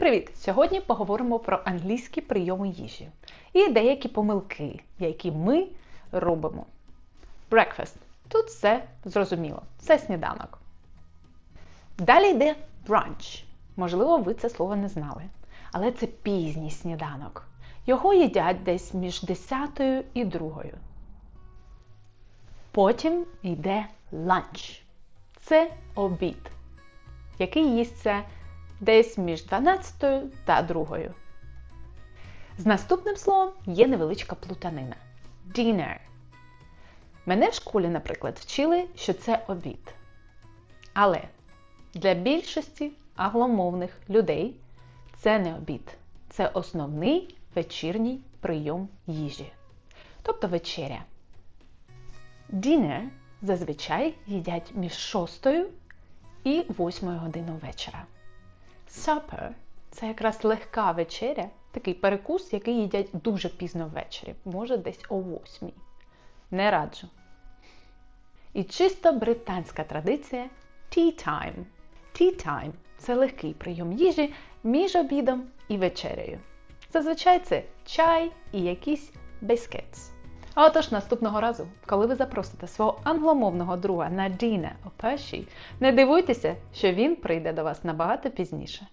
привіт! Сьогодні поговоримо про англійські прийоми їжі і деякі помилки, які ми робимо. Breakfast. Тут все зрозуміло. Це сніданок. Далі йде brunch. Можливо, ви це слово не знали. Але це пізній сніданок. Його їдять десь між 10 і 2. Потім йде ланч. Це обід, який їсться десь між 12 та 2. З наступним словом є невеличка плутанина. Dinner. Мене в школі, наприклад, вчили, що це обід. Але для більшості англомовних людей це не обід. Це основний вечірній прийом їжі. Тобто вечеря. Dinner зазвичай їдять між 6 і 8 годиною вечора. Supper – це якраз легка вечеря, такий перекус, який їдять дуже пізно ввечері, може десь о 8. Не раджу. І чисто британська традиція tea time. Tea time – це легкий прийом їжі між обідом і вечерею. Зазвичай це чай і якісь biscuits. А отож наступного разу, коли ви запросите свого англомовного друга на Діна о не дивуйтеся, що він прийде до вас набагато пізніше.